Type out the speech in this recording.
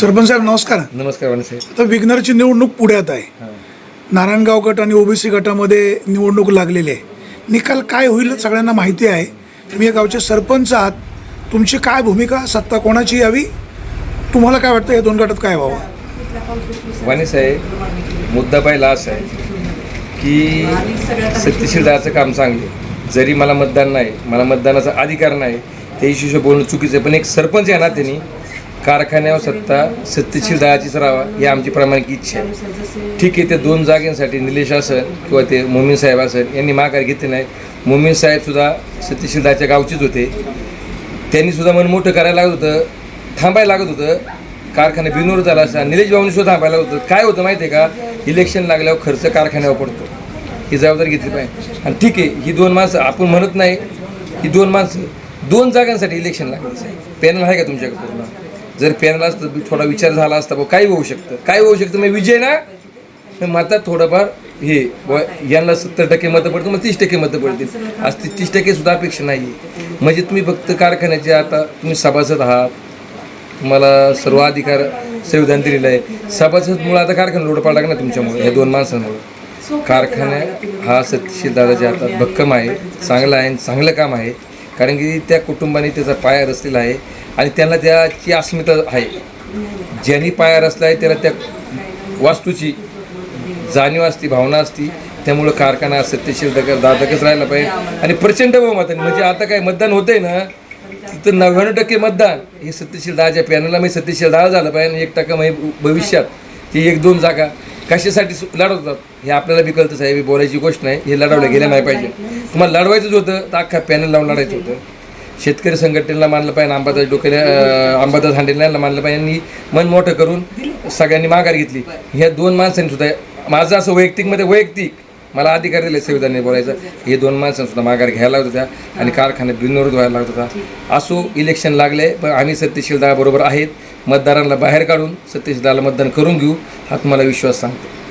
सरपंच साहेब नमस्कार. नमस्कार वाणीसाहेब आता विग्नरची निवडणूक पुढ्यात आहे. नारायणगाव गट आणि ओबीसी गटामध्ये निवडणूक लागलेली आहे. निकाल काय होईल सगळ्यांना माहिती आहे. तुम्ही या गावचे सरपंच आहात. तुमची काय भूमिका सत्ता कोणाची यावी? तुम्हाला काय वाटतं या दोन गटात काय व्हावं? वाणीसाहेब मुद्दा पहिला असा आहे की सत्यशील दाचं काम चांगले जरी मला मतदान नाही मला मतदानाचा अधिकार नाही त्या इशूशी बोलणं चुकीचं आहे. पण एक सरपंच आहे ना त्यांनी कारखान्यावर सत्ता सत्यशील दळाचीच राहावा ही आमची प्रामाणिक इच्छा आहे. ठीक आहे ते दोन जागेंसाठी निलेश असेल किंवा ते मोमीन साहेब असेल यांनी माघार घेतली नाही. मोमीन साहेबसुद्धा सत्यशील दळाच्या गावचीच होते. त्यांनीसुद्धा मन मोठं करायला लागत होतं थांबायला लागत होतं. कारखाना बिनूर झाला असता निलेश भाऊनी सुद्धा थांबायला लागत होतं. काय होतं माहिती आहे का? इलेक्शन लागल्यावर खर्च कारखान्यावर पडतो. ही जबाबदारी घेतली पाहिजे. आणि ठीक आहे ही दोन माणसं आपण म्हणत नाही ही दोन माणसं दोन जागांसाठी इलेक्शन लागलं. पॅनल आहे का तुमच्याकडे पूर्ण? जर पेरला असतं थोडा विचार झाला असता बा काय होऊ शकतं. काय होऊ शकतं? मग विजय ना मग मतात थोडंफार हे व यांना सत्तर टक्के मतं पडतं मग तीस टक्के मतं पडतील. आज ती तीस टक्के सुद्धा अपेक्षा नाही आहे म्हणजे तुम्ही फक्त कारखान्याचे आता तुम्ही सभासद आहात. तुम्हाला सर्व अधिकार संविधान दिलेलं आहे. सभासद मुळे आता कारखाना लोडपाड लागणार तुमच्यामुळे या दोन माणसांमुळे. कारखाना हा सत्यशील दादाच्या हातात भक्कम आहे चांगला आहे आणि चांगलं काम आहे. कारण की त्या कुटुंबाने त्याचा पाया रचलेला आहे आणि त्यांना त्याची अस्मिता आहे. ज्यांनी पाया रचला आहे त्याला त्या वास्तूची जाणीव असती भावना असती. त्यामुळं कारखाना सत्यशील दग दादकच राहायला पाहिजे. आणि प्रचंड बहुमताने म्हणजे आता काय मतदान होतंय ना तिथं नव्याण्णव टक्के मतदान. हे सत्यशील दहाच्या पॅनलला मी सत्यशील दहा झालं पाहिजे आणि एक टक्का म्हणजे भविष्यात ही एक दोन जागा. कशासाठी सु- लढवतात? हे आपल्याला बी कळतं साहेब ही बोलायची गोष्ट नाही हे लढवलं गेलं नाही पाहिजे. तुम्हाला लढवायचंच होतं तर अख्खा पॅनल लावून लढायचं होतं. शेतकरी संघटनेला मानलं पाहिजे अंबादास डोक्याने अंबादास हांडेला मानलं पाहिजे यांनी मन मोठं करून सगळ्यांनी माघार घेतली. ह्या दोन माणसांनी सुद्धा माझं असं वैयक्तिकमध्ये वैयक्तिक. मला अधिकार दिले संविधानाने बोलायचं. हे दोन माणसांनी सुद्धा माघार घ्यायला लागत होत्या आणि कारखान्यात बिनविरोध व्हायला लागत होता. असो इलेक्शन लागले पण आम्ही सत्यशील बरोबर आहेत. मतदारांना बाहेर काढून सत्यशील मतदान करून घेऊ हा तुम्हाला विश्वास सांगतो.